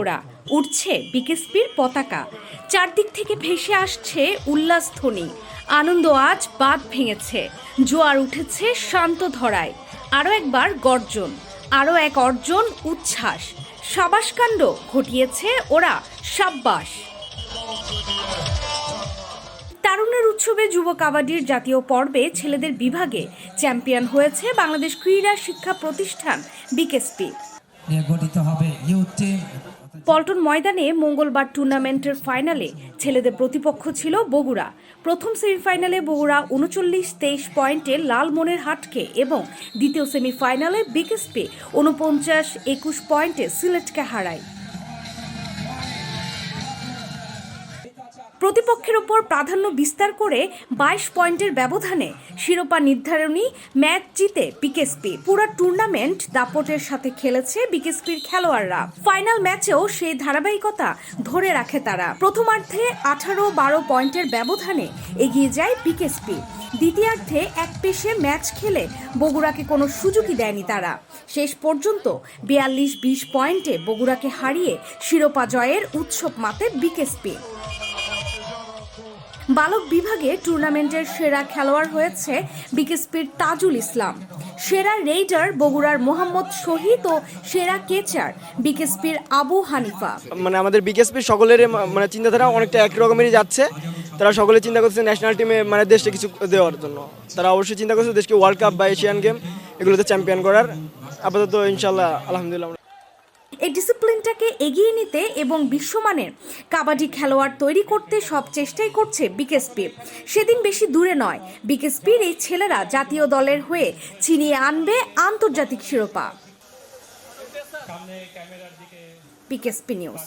ওরা। উঠছে বিকেএসপির পতাকা। চারদিক থেকে ভেসে আসছে উল্লাস উল্লাসধ্বনি আনন্দ আজ বাদ ভেঙেছে। জোয়ার উঠেছে শান্ত ধরায়। আরও একবার গর্জন। আরও এক অর্জন উচ্ছ্বাস। সাবাসকাণ্ড ঘটিয়েছে ওরা সাব্বাস। তারুণের উৎসবে যুব কাবাডির জাতীয় পর্বে ছেলেদের বিভাগে চ্যাম্পিয়ন হয়েছে বাংলাদেশ ক্রীড়া শিক্ষা প্রতিষ্ঠান বিকেএসপি। নিয়ে গঠিত হবে। ইউথ টিম পল্টন ময়দানে মঙ্গলবার টুর্নামেন্টের ফাইনালে ছেলেদের প্রতিপক্ষ ছিল বগুড়া। প্রথম সেমিফাইনালে বগুড়া উনচল্লিশ, তেইশ পয়েন্টে লালমনের হাটকে এবং দ্বিতীয় সেমিফাইনালে বিকেএসপি উনপঞ্চাশ একুশ পয়েন্টে সিলেটকে হারায়। প্রতিপক্ষের ওপর প্রাধান্য বিস্তার করে বাইশ পয়েন্টের ব্যবধানে শিরোপা নির্ধারণী ম্যাচ জিতে বিকেএসপি। পুরো টুর্নামেন্ট দাপটের সাথে খেলেছে বিকেএসপির খেলোয়াড়রা। ফাইনাল ম্যাচেও সেই ধারাবাহিকতা ধরে রাখে তারা। প্রথমার্ধে আঠারো বারো পয়েন্টের ব্যবধানে এগিয়ে যায় বিকেএসপি। দ্বিতীয়ার্ধে এক পেশে ম্যাচ খেলে বগুড়াকে কোনো সুযোগই দেয়নি তারা। শেষ পর্যন্ত বিয়াল্লিশ বিশ পয়েন্টে বগুড়াকে হারিয়ে শিরোপা জয়ের উৎসব মাতে বিকেএসপি। বালক বিভাগে টুর্নামেন্টের সেরা খেলোয়াড় হয়েছে বিকেএসপির তাজুল ইসলাম। সেরা রেইডার বগুড়ার মোহাম্মদ শহীদ ও সেরা কেচার বিকেএসপির আবু হানিফা। মানে আমাদের বিকেএসপি সকলের মানে চিন্তাধারা অনেকটা এক রকমেরই যাচ্ছে। তারা সকলে চিন্তা করছে ন্যাশনাল টিমে মানে দেশকে কিছু দেওয়ার জন্য। তারা অবশ্যই চিন্তা করছে দেশকে ওয়ার্ল্ড কাপ বা এশিয়ান গেম এগুলোতে চ্যাম্পিয়ন করার। আপাতত ইনশাল্লাহ আলহামদুলিল্লাহ। এই ডিসিপ্লিনটাকে এগিয়ে নিতে এবং বিশ্বমানের কাবাডি খেলোয়াড় তৈরি করতে সব চেষ্টাই করছে বিকেএসপি। সেদিন বেশি দূরে নয়, বিকেএসপির এই ছেলেরা জাতীয় দলের হয়ে ছিনিয়ে আনবে আন্তর্জাতিক শিরোপা। BKSP news.